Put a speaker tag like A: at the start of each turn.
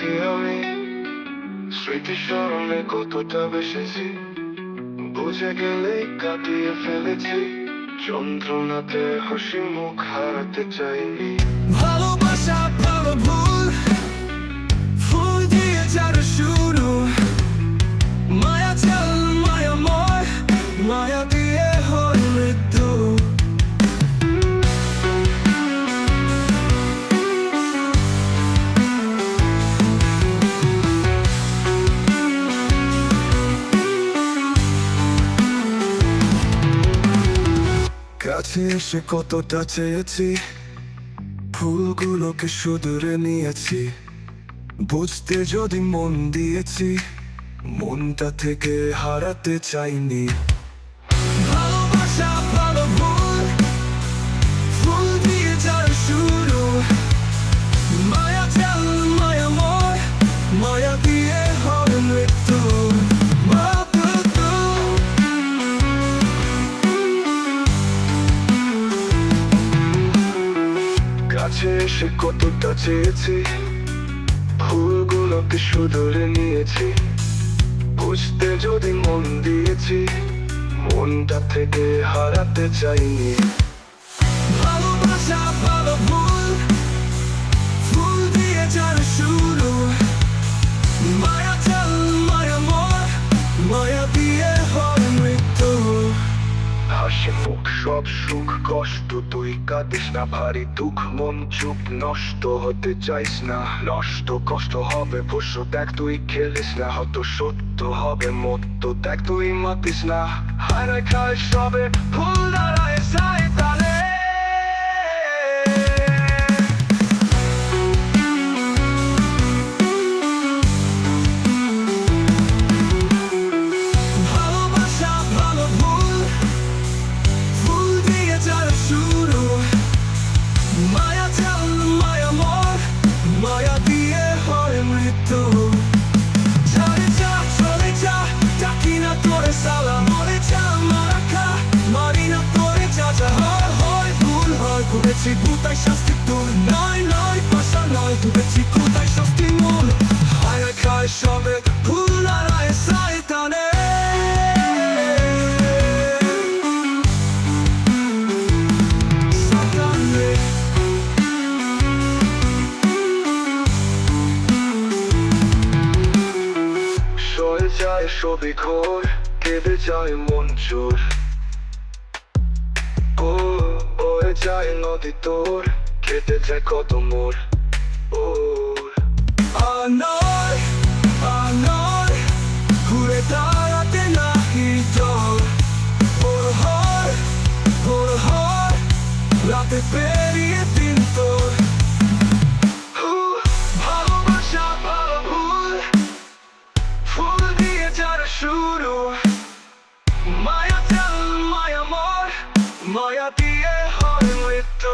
A: আছি আমি স্মৃতি স্মরণে কতটা বেসেছি বুঝে গেলেই কাটিয়ে ফেলেছি যন্ত্রণাতে হাসি মুখ হারাতে চাইনি কাছে এসে কতটা চেয়েছি ফুলগুলোকে সুদূরে নিয়েছি। বুঝতে যদি মন দিয়েছি, মনটা থেকে হারাতে চাইনি। এসে কতটা চেয়েছি? ভুলগুলোকে শুধরে নিয়েছি। বুঝতে যদি মন দিয়েছি মনটা থেকে হারাতে চাইনি। হাসি মুখ, সব সুখ কষ্ট, তুই কাঁদিস না ভারী দুঃখ, মন চুপ, নষ্ট হতে চাইস না। নষ্ট কষ্ট হবে পশু দেখ তুই খেলিস না, হত সত্য হবে মত দেখ তুই মাতিস না। হারায় খায় সবে, ফুল দাঁড়ায় সাই পাশা নয় ঘুরেছি কোথায় শাস্তি মূল হায় খায় সবে ভুল নারায় সাইতানে সাইতানে সয়ে যায় সবই ঘোর কেঁদে যায় মন চোর ও বয়ে যায় নদী তোর কেটে Anor, anor ঘুরে দাঁড়াতে নাহি জল ভোর ভোর ভোর রাতে পেরিয়ে দিন তোর ভালোবাসা ভালো ভুল ফুল দিয়ে যারা শুরু মায়া চাল মায়া মর মায়া দিয়ে হয় মৃত্যু